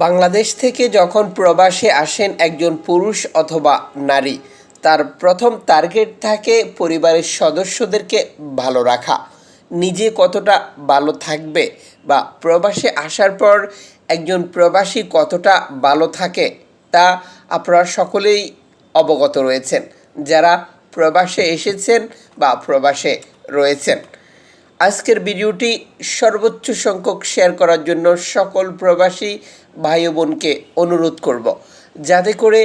বাংলাদেশ থেকে যখন প্রবাসে আসেন একজন পুরুষ অথবা নারী, তার প্রথম টার্গেট থাকে পরিবারের সদস্যদেরকে ভালো রাখা। নিজে কতটা ভালো থাকবে বা প্রবাসে আসার পর একজন প্রবাসী কতটা ভালো থাকে, তা আপনারা সকলেই অবগত রয়েছেন। যারা প্রবাসে এসেছেন বা প্রবাসে রয়েছেন আজকের ভিডিওটি সর্বোচ্চ সংখ্যক শেয়ার করার জন্য সকল প্রবাসী ভাই বোনকে অনুরোধ করব, যাতে করে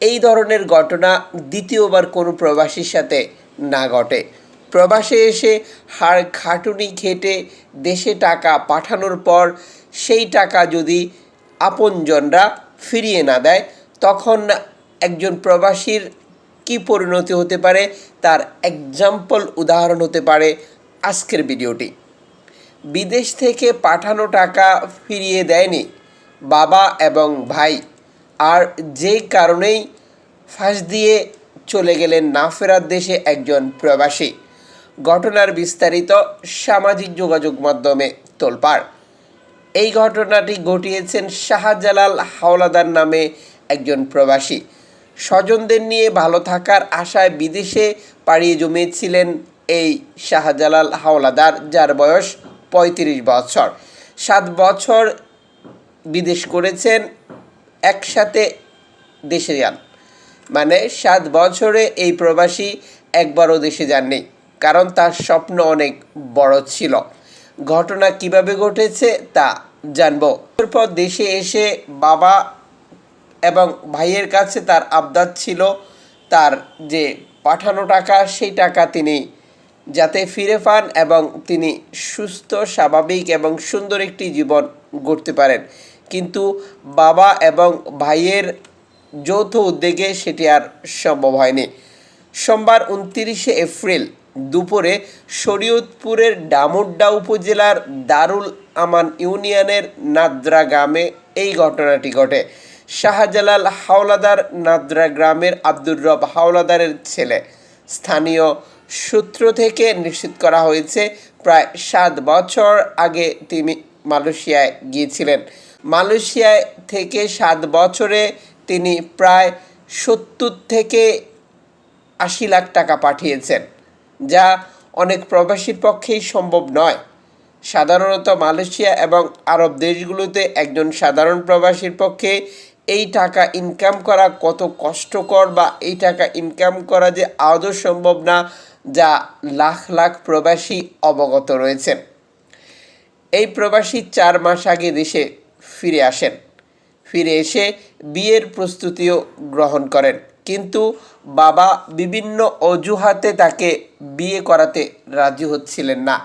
এই ধরনের ঘটনা দ্বিতীয়বার কোনো প্রবাসীর সাথে না ঘটে। প্রবাসে এসে হাড় খাটুনি খেটে দেশে টাকা পাঠানোর পর সেই টাকা যদি আপনজনরা ফিরিয়ে না দেয়, তখন একজন প্রবাসীর কি পরিণতি হতে পারে? তার এক্সাম্পল উদাহরণ হতে পারে। আজকের ভিডিওটি। বিদেশ থেকে পাঠানো টাকা ফিরিয়ে দেয়নি বাবা এবং ভাই, আর যে কারণেই ফাঁস দিয়ে চলে গেলেন না ফেরার দেশে একজন প্রবাসী। ঘটনার বিস্তারিত সামাজিক যোগাযোগ মাধ্যমে তোলপাড়। এই ঘটনাটি ঘটিয়েছেন শাহজালাল হাওলাদার নামে একজন প্রবাসী। স্বজনদের নিয়ে ভালো থাকার আশায় বিদেশে পাড়িয়ে জমিয়েছিলেন এই শাহজালাল হাওলাদার, যার বয়স পঁয়ত্রিশ বছর। সাত বছর বিদেশ করেছেন, একসাথে দেশে যান। মানে সাত বছরে এই প্রবাসী একবারও দেশে যাননি, কারণ তার স্বপ্ন অনেক বড় ছিল। ঘটনা কীভাবে ঘটেছে তা জানব। এরপর দেশে এসে বাবা এবং ভাইয়ের কাছে তার আবদার ছিল, তার যে পাঠানো টাকা, সেই টাকা তিনি যাতে ফিরে পান এবং তিনি সুস্থ, স্বাভাবিক এবং সুন্দর একটি জীবন গড়তে পারেন। কিন্তু বাবা এবং ভাইয়ের যৌথ উদ্যোগে সেটি আর সম্ভব হয়নি। সোমবার উনতিরিশে এপ্রিল দুপুরে শরীয়তপুরের ডামুড্ডা উপজেলার দারুল আমান ইউনিয়নের নাদ্রা গ্রামে এই ঘটনাটি ঘটে। শাহজালাল হাওলাদার নাদ্রা গ্রামের আব্দুর রব হাওলাদারের ছেলে। স্থানীয় সূত্র থেকে নিশ্চিত করা হয়েছে, প্রায় সাত বছর আগে তিনি মালয়েশিয়ায় গিয়েছিলেন। মালয়েশিয়ায় থেকে সাত বছরে তিনি প্রায় সত্তর থেকে আশি লাখ টাকা পাঠিয়েছেন, যা অনেক প্রবাসীর পক্ষেই সম্ভব নয়। সাধারণত মালয়েশিয়া এবং আরব দেশগুলোতে একজন সাধারণ প্রবাসীর পক্ষে এই টাকা ইনকাম করা কত কষ্টকর বা এই টাকা ইনকাম করা যে আদৌ সম্ভব না যা লাখ লাখ প্রবাসী অবগত রয়েছেন। এই প্রবাসী চার মাস আগে দেশে ফিরে আসেন। ফিরে এসে বিয়ের প্রস্তুতিও গ্রহণ করেন। কিন্তু বাবা বিভিন্ন অজুহাতে তাকে বিয়ে করাতে রাজি হচ্ছিলেন না।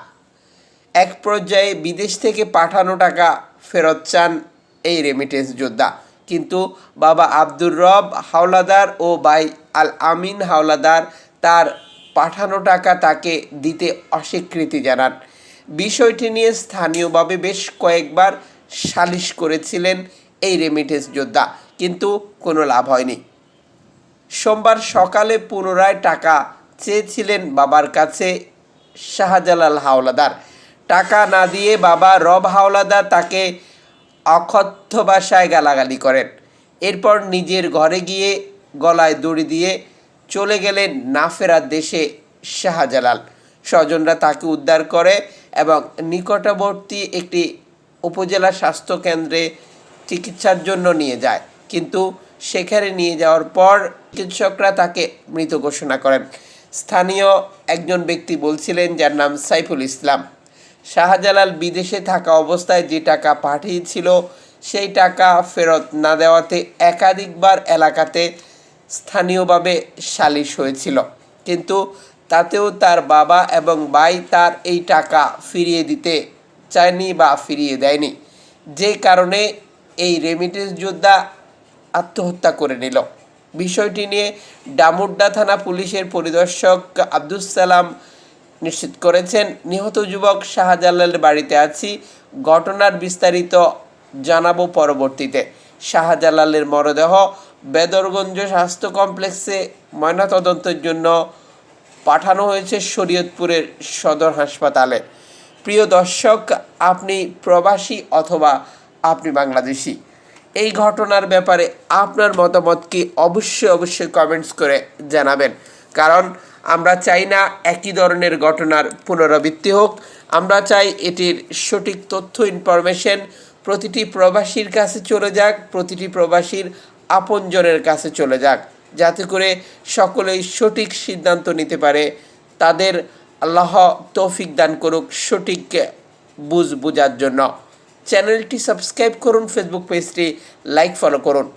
এক পর্যায়ে বিদেশ থেকে পাঠানো টাকা ফেরত চান এই রেমিটেন্স যোদ্ধা। কিন্তু বাবা আব্দুর রব হাওলাদার ও ভাই আল আমিন হাওলাদার তার পাঠানো টাকা তাকে দিতে অস্বীকৃতি জানান। বিষয়টি নিয়ে স্থানীয়ভাবে বেশ কয়েকবার সালিশ করেছিলেন এই রেমিটেন্স যোদ্ধা, কিন্তু কোনো লাভ হয়নি। সোমবার সকালে পুনরায় টাকা চেয়েছিলেন বাবার কাছে শাহজালাল হাওলাদার। টাকা না দিয়ে বাবা রব হাওলাদার তাকে অকথ্য ভাষায় গালাগালি করেন। এরপর নিজের ঘরে গিয়ে গলায় দড়ি দিয়ে চলে গেলেন না ফেরার দেশে শাহজালাল। স্বজনরা তাকে উদ্ধার করে এবং নিকটবর্তী একটি উপজেলা স্বাস্থ্য কেন্দ্রে চিকিৎসার জন্য নিয়ে যায়। কিন্তু সেখানে নিয়ে যাওয়ার পর চিকিৎসকরা তাকে মৃত ঘোষণা করেন। স্থানীয় একজন ব্যক্তি বলছিলেন, যার নাম সাইফুল ইসলাম, শাহজালাল বিদেশে থাকা অবস্থায় যে টাকা পাঠিয়েছিল, সেই টাকা ফেরত না দেওয়াতে একাধিকবার এলাকাতে স্থানীয়ভাবে সালিশ হয়েছিল। কিন্তু তাতেও তার বাবা এবং ভাই তার এই টাকা ফিরিয়ে দিতে চায়নি বা ফিরিয়ে দেয়নি। যে কারণে এই রেমিটেন্স যোদ্ধা আত্মহত্যা করে নিল। বিষয়টি নিয়ে ডামুড্ডা থানা পুলিশের পরিদর্শক আব্দুস সালাম নিশ্চিত করেছেন। নিহত যুবক শাহজালালের বাড়িতে আছি। ঘটনার বিস্তারিত জানাব পরবর্তীতে। শাহজালালের মরদেহ বেদরগঞ্জ স্বাস্থ্য কমপ্লেক্সে ময়নাতদন্তের জন্য পাঠানো হয়েছে শরীয়তপুরের সদর হাসপাতালে। প্রিয় দর্শক, আপনি প্রবাসী অথবা আপনি বাংলাদেশি, এই ঘটনার ব্যাপারে আপনার মতামত কি অবশ্যই অবশ্যই কমেন্টস করে জানাবেন। কারণ আমরা চাই না একই ধরনের ঘটনার পুনরাবৃত্তি হোক, আমরা চাই এটির সঠিক তথ্য ইনফরমেশন প্রতিটি প্রবাসীর কাছে চলে যাক, প্রতিটি প্রবাসীর আপনজনের কাছে চলে যাক, যাতে করে সকলেই সঠিক সিদ্ধান্ত নিতে পারে। তাদের আল্লাহ তৌফিক দান করুক সঠিক বুঝ বোঝার জন্য। চ্যানেলটি সাবস্ক্রাইব করুন ফেসবুক পেজটি লাইক ফলো করুন।